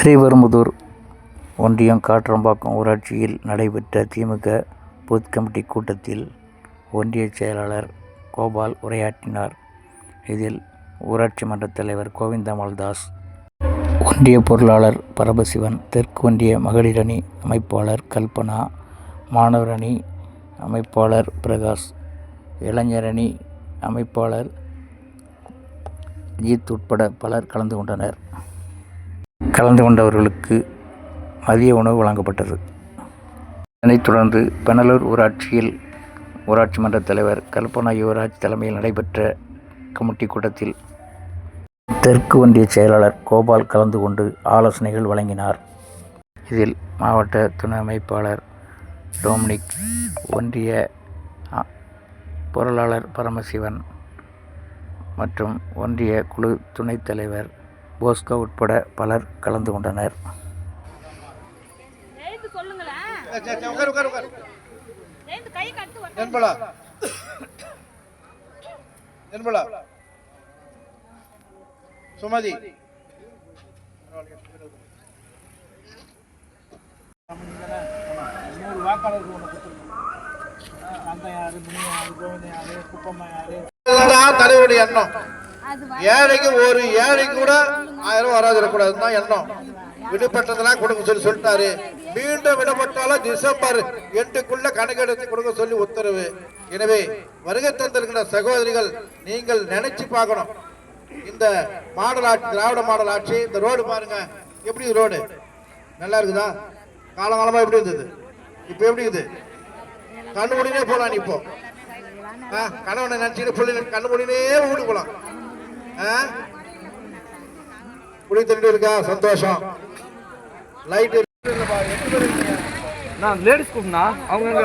ஸ்ரீபெரும்புதூர் ஒன்றியம் காற்றம்பாக்கம் ஊராட்சியில் நடைபெற்ற திமுக பூத் கமிட்டி கூட்டத்தில் ஒன்றிய செயலாளர் கோபால் உரையாற்றினார். இதில் ஊராட்சி மன்ற தலைவர் கோவிந்தம்மாள் தாஸ் ஒன்றிய பொருளாளர் பரமசிவன் தெற்கு ஒன்றிய மகளிர் அணி அமைப்பாளர் கல்பனா மாணவர் அணி அமைப்பாளர் பிரகாஷ் இளைஞர் அணி அமைப்பாளர் ஜீத் உட்பட பலர் கலந்து கொண்டனர். கலந்து கொண்டவர்களுக்கு மதிய உணவு வழங்கப்பட்டது. இதனைத் தொடர்ந்து பெனலூர் ஊராட்சியில் ஊராட்சி மன்ற தலைவர் கல்பனா யுவராஜ் தலைமையில் நடைபெற்ற கமிட்டி கூட்டத்தில் தெற்கு ஒன்றிய செயலாளர் கோபால் கலந்து கொண்டு ஆலோசனைகள் வழங்கினார். இதில் மாவட்ட துணை அமைப்பாளர் டோமினிக் ஒன்றிய பொருளாளர் பரமசிவன் மற்றும் ஒன்றிய குழு துணைத் தலைவர் போஸ்கோ உட்பட பலர் கலந்து கொண்டனர். சுமதி நூறு வாக்காளருக்கு ஒன்று கொடுத்துருக்கோம் அந்த யாரு முனியா யாரு கோவிந்தன் யாரு குப்பம்மா யாரு இதுதான் தலைவருடைய எண்ணம்? ஏழைக்கு ஒரு ஏழைக்கு கூட ஆயிரம் ரூபாய் வராதுக்கூடாதுன்னு தான் எண்ணம். விடுபட்டதெல்லாம் கொடுக்க சொல்லி சொல்லிட்டாரு. மீண்டும் விடப்பட்டாலும் டிசம்பர் எட்டுக்குள்ள கணக்கெடுத்து கொடுக்க சொல்லி உத்தரவு. எனவே வருகை தந்திருக்கிற சகோதரிகள் நீங்கள் நினைச்சு பார்க்கணும். இந்த மாடல் ஆட்சி திராவிட மாடல் ஆட்சி இந்த ரோடு பாருங்க. எப்படி ரோடு? நல்லா இருக்குதா? காலங்காலமா எப்படி இருந்தது? இப்போ எப்படி இருக்குது? கண்ணு முடினே போலாம் இப்போ. கணவனை நினைச்சிட்டு பிள்ளை கண்ணு முடினே ஊடி போலாம். ஆ? குடி இருக்கா? சந்தோஷம். லைட் நான் லேடிஸ் கூப்பினா அவங்க